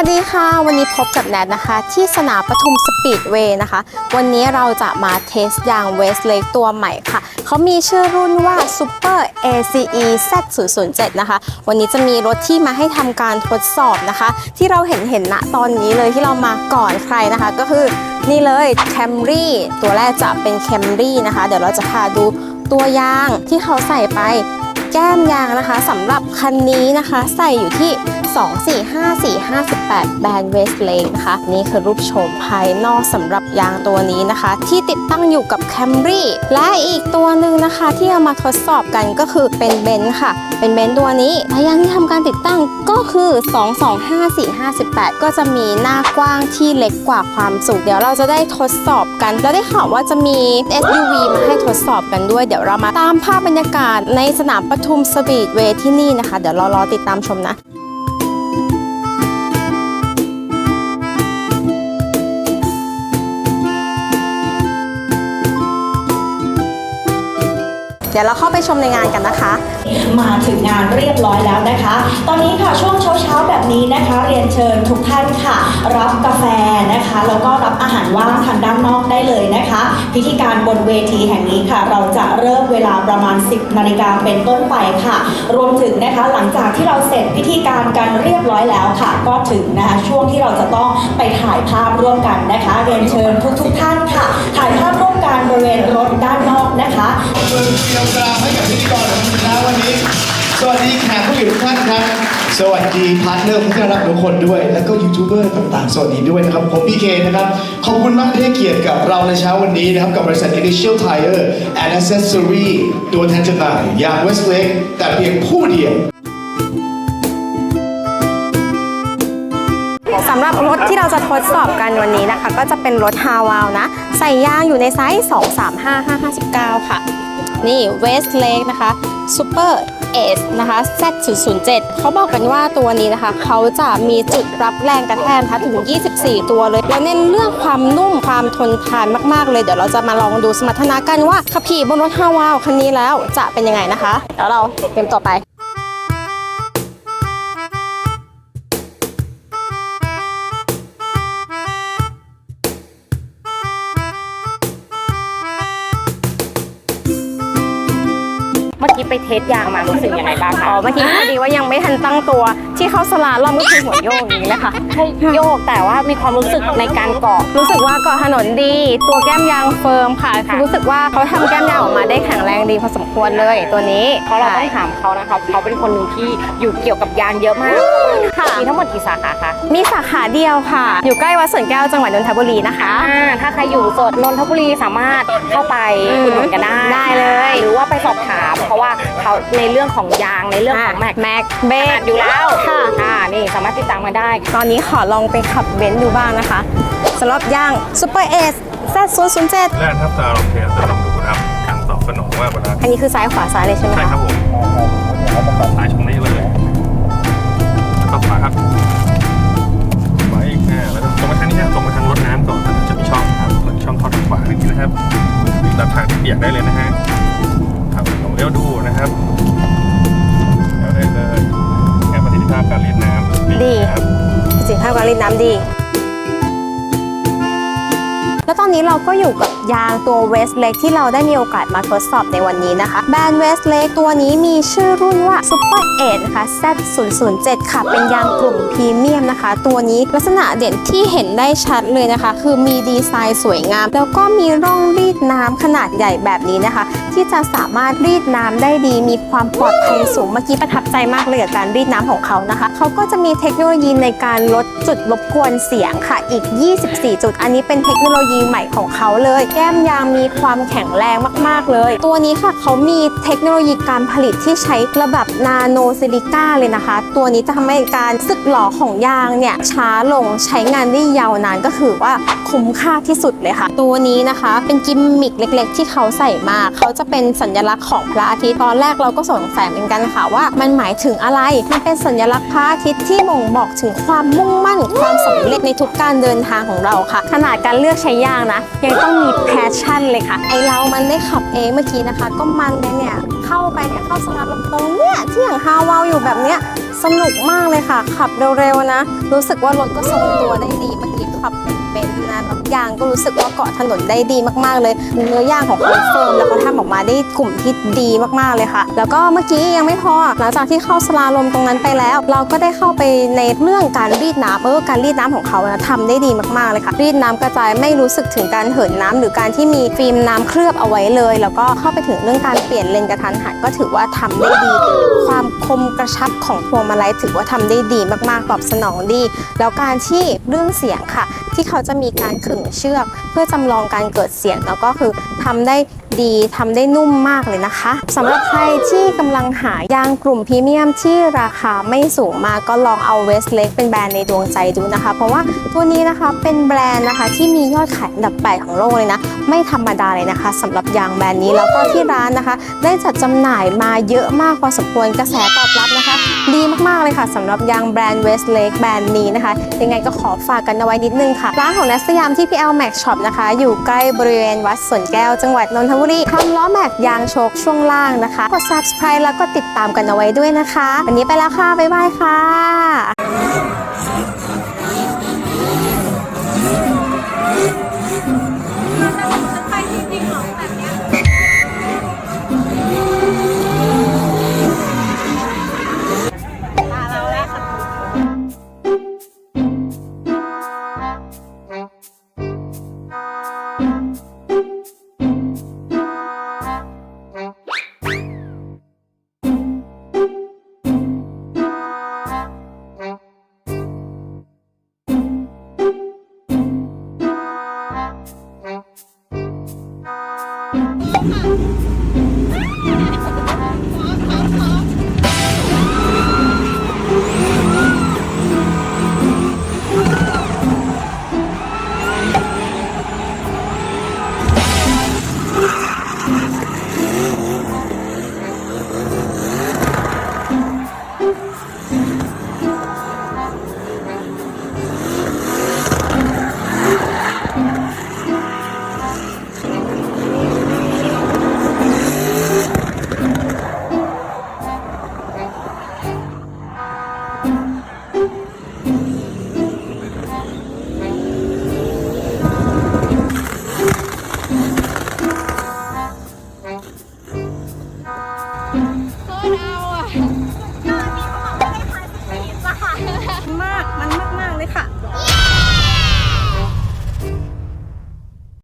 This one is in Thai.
วัสดีค่ะ วันนี้พบกับแนทนะคะ ที่สนามปทุมสปีดเวย์นะคะ วันนี้เราจะมาเทสยางเวสเลกตัวใหม่ค่ะ เขามีชื่อรุ่นว่า Super ACE Z007 นะคะ วันนี้จะมีรถที่มาให้ทำการทดสอบนะคะ ที่เราเห็นเห็นณตอนนี้เลยที่เรามาก่อนใครนะคะ ก็คือนี่เลย Camry ตัวแรกจะเป็น Camry นะคะ เดี๋ยวเราจะพาดูตัวยางที่เขาใส่ไป แก้มยางนะคะสำหรับคันนี้นะคะ ใส่อยู่ที่ 245458 แบรนด์เวสเลนะคะ นี่คือรูปโฉมภายนอกสำหรับยางตัวนี้นะคะ ที่ติดตั้งอยู่กับ Camry และอีกตัวหนึ่งนะคะที่เอามาทดสอบกันก็คือเป็นเบนซ์ค่ะ เป็นเบนซ์ตัวนี้และยางที่ทำการติดตั้งก็คือ 225458 ก็จะมีหน้ากว้างที่เล็กกว่าความสูงเดี๋ยวเราจะได้ทดสอบกัน แล้วได้ข่าวว่าจะมี SUV มาให้ทดสอบกันด้วย เดี๋ยวเรามาตามภาพบรรยากาศในสนามปทุมสวีทเวย์ที่นี่นะคะ เดี๋ยวเรารอติดตามชมนะ ดี๋ยวเราเข้าไปชมในงานกันนะคะ มาถึงงานเรียบร้อยแล้วนะคะ ตอนนี้ค่ะช่วงเช้าๆแบบนี้นะคะ เรียนเชิญทุกท่านค่ะ รับกาแฟนะคะแล้วก็รับอาหารว่างทางด้านนอกได้เลยนะคะ พิธีการบนเวทีแห่งนี้ค่ะ เราจะเริ่มเวลาประมาณ 10นาฬิกาเป็นต้นไปค่ะ รวมถึงนะคะหลังจากที่เราเสร็จพิธีการกันเรียบร้อยแล้วค่ะ ก็ถึงนะคะช่วงที่เราจะต้องไปถ่ายภาพร่วมกันนะคะ เรียนเชิญทุกๆท่านค่ะ ถ่ายภาพร่วมกันบริเวณรถด้านนอกนะคะ เกียวกราวให้กับพิธีกรของคุณนะวันนี้ สวัสดีแขกผู้อยู่ทุกท่านครับ สวัสดีพาร์ทเนอร์ผู้ที่รักทุกคนด้วย แล้วก็ยูทูบเบอร์ต่างๆ สวัสดีด้วยนะครับ ผมพี่เคนะครับ ขอบคุณมากที่ให้เกียรติกับเราในเช้าวันนี้นะครับ กับบริษัท Initial Tire and Accessory ตัวแทนจำหน่ายยาง Westlake แต่เพียงผู้เดียวสำหรับรถที่เราจะทดสอบกันวันนี้นะคะ ก็จะเป็นรถฮาวาวนะ ใส่ยางอยู่ในไซส์ 235559 ค่ะ นี่ Westlake นะคะ Super S นะคะ Z007 เขาบอกกันว่าตัวนี้นะคะ เขาจะมีจุดรับแรงกระแทกนะคะถึง 24 ตัวเลย แล้วเน้นเรื่องความนุ่มความทนทานมากๆเลย เดี๋ยวเราจะมาลองดูสมรรถนะกันว่าขับขี่บนรถฮาวาวคันนี้แล้วจะเป็นยังไงนะคะ เดี๋ยวเราเตรียมต่อไป มื่อกี้ไปเทสยางมารู้สึกยังไงบ้างอ๋คะอเมื่อกี้พอดีว่ายังไม่ทันตั้งตัว ที่เข้าสลาล่อมก็คือหัวโยกอย่างนี้เลยค่ะให้โยกแต่ว่ามีความรู้สึกในการเกาะรู้สึกว่าเกาะถนนดี ตัวแก้มยางเฟิร์มค่ะคือรู้สึกว่าเขาทำแก้มยางออกมาได้แข็งแรงดีพอสมควรเลยตัวนี้เพราะเราต้ใช่องถามเขานะคะเขาเป็นคนหนึ่งที่อยู่เกี่ยวกับยางเยอะมากค่ะมีทั้งหมดกี่สาขาคะมีสาขาเดียวค่ะ อยู่ใกล้วัดสวนแก้วจังหวัดนนทบุรีนะคะอ่าถ้าใครอยู่สดนนทบุรีสามารถเข้าไปอืมอุดหนุนกันได้ได้เลย หรือว่าไปสอบถามเพราะว่าเขาในเรื่องของยางในเรื่องของแม็กแม็กเบขรนาดกอยู่แล้วค่ะอ่านี่สามารถติดตามมาได้ ตอนนี้ขอลองไปขับเบนซ์ดูบ้างนะคะสำหรับยาง Super S Z007 แรกครับจะลองเทสจะลองดูนะครับการตอบสนองว่าเวลาอันนี้คือซ้ายขวาซ้ายเลยใช่ไหมใช่คะครับผมซ้ายชงนี้เลยแล้วก็ขวาครับขวาอีกอ่าแล้วก็ตรงไปทางนี้นะตรงไปทาง ปร แล้วตอนนี้เราก็อยู่กับยางตัว Westlake ที่เราได้มีโอกาสมาทดสอบในวันนี้นะคะ แบรนด์ Westlake ตัวนี้มีชื่อรุ่นว่า Super 8นะคะ Z007 ค่ะ เป็นยางกลุ่มพรีเมียมนะคะ ตัวนี้ลักษณะเด่นที่เห็นได้ชัดเลยนะคะ คือมีดีไซน์สวยงาม แล้วก็มีร่องรีดน้ำขนาดใหญ่แบบนี้นะคะ ที่จะสามารถรีดน้ำได้ดี มีความปลอดภัยสูง เมื่อกี้ประทับใจมากเลยกับการรีดน้ำของเขานะคะ เขาก็จะมีเทคโนโลยีในการลดจุดรบกวนเสียงค่ะ อีก 24 จุด อันนี้เป็นเทคโนโลยีใหม่ของเขาเลย แก้มยางมีความแข็งแรงมาก ๆ เลย ตัวนี้ค่ะเขามีเทคโนโลยีการผลิตที่ใช้ระดับนาโนซิลิก้าเลยนะคะ ตัวนี้จะทำให้การสึกหลอของยางเนี่ยช้าลงใช้งานได้ยาวนานก็คือว่าคุ้มค่าที่สุดเลยค่ะ ตัวนี้นะคะเป็นกิมมิคเล็ก ๆ ที่เขาใส่มาเขาจะเป็นสัญลักษณ์ของพระอาทิตย์ตอนแรกเราก็สงสัยเหมือนกันค่ะว่า มันหมายถึงอะไรมันเป็นสัญลักษณ์พระอาทิตย์ที่บ่งบอกถึงความมุ่งมั่น ความสำเร็จในทุกการเดินทางของเราค่ะ ขนาดการเลือกใช้ยากนะ ยังต้องมีแพชชั่นเลยค่ะ ไอเรามันได้ขับเองเมื่อกี้นะคะ ก็มันเลยเนี่ย เข้าไปเนี่ยเข้าสนามตรงเนี่ยที่อย่างฮาวาวอยู่แบบเนี้ยสนุกมากเลยค่ะ ขับเร็วๆนะ รู้สึกว่ารถก็ทรงตัวได้ดีเมื่อกี้ขับเป็นๆนะแบบยางก็รู้สึกว่าเกาะถนนได้ดีมากๆเลย เนื้อยางของเขาเฟิร์มแล้วเขาทำออกมาได้กลุ่มที่ดีมากๆเลยค่ะ แล้วก็เมื่อกี้ยังไม่พอหลังจากที่เข้าสลาลมตรงนั้นไปแล้ว เราก็ได้เข้าไปในเรื่องการรีดน้ำเออการรีดน้ำของเขานะทำได้ดีมากๆเลยค่ะ รีดน้ำกระจายไม่รู้สึกถึงการเหินน้ำหรือการที่มีฟิล์มน้ำเคลือบเอาไว้เลย แล้วก็เข้าไปถึงเรื่องการเปลี่ยนเลนกระทันหันก็ถือว่าทำได้ดี ความคมกระชับของพวงมาลัยถือว่าทำได้ดีมากๆตอบสนองดี แล้วการที่เรื่องเสียงค่ะ ที่เขาขาจะมีการขึงเชือก เพื่อจำลองการเกิดเสียงแล้วก็คือทำได้ ดีทำได้นุ่มมากเลยนะคะสำหรับใครที่กำลังหายางกลุ่มพรีเมียมที่ราคาไม่สูงมากก็ลองเอาเวสเล็กเป็นแบรนด์ในดวงใจดูนะคะ เพราะว่าตัวนี้นะคะเป็นแบรนด์นะคะที่มียอดขายอันดับแปดของโลกเลยนะ ไม่ธรรมดาเลยนะคะสำหรับยางแบรนด์นี้แล้วก็ที่ร้านนะคะ ได้จัดจำหน่ายมาเยอะมากพอสมควรกระแสตอบรับนะคะ ดีมากๆเลยค่ะสำหรับยางแบรนด์ Westlake แบรนด์นี้นะคะ ยังไงก็ขอฝากกันเอาไว้นิดนึงค่ะร้านของนัสยามที่ PL Max Shop นะคะ อยู่ใกล้บริเวณวัดสวนแก้วจังหวัดนนทบุรีทำล้อแม็กยางโชคช่วงล่างนะคะ กด subscribe แล้วก็ติดตามกันเอาไว้ด้วยนะคะ วันนี้ไปแล้วค่ะ บ๊ายบายค่ะ Ah!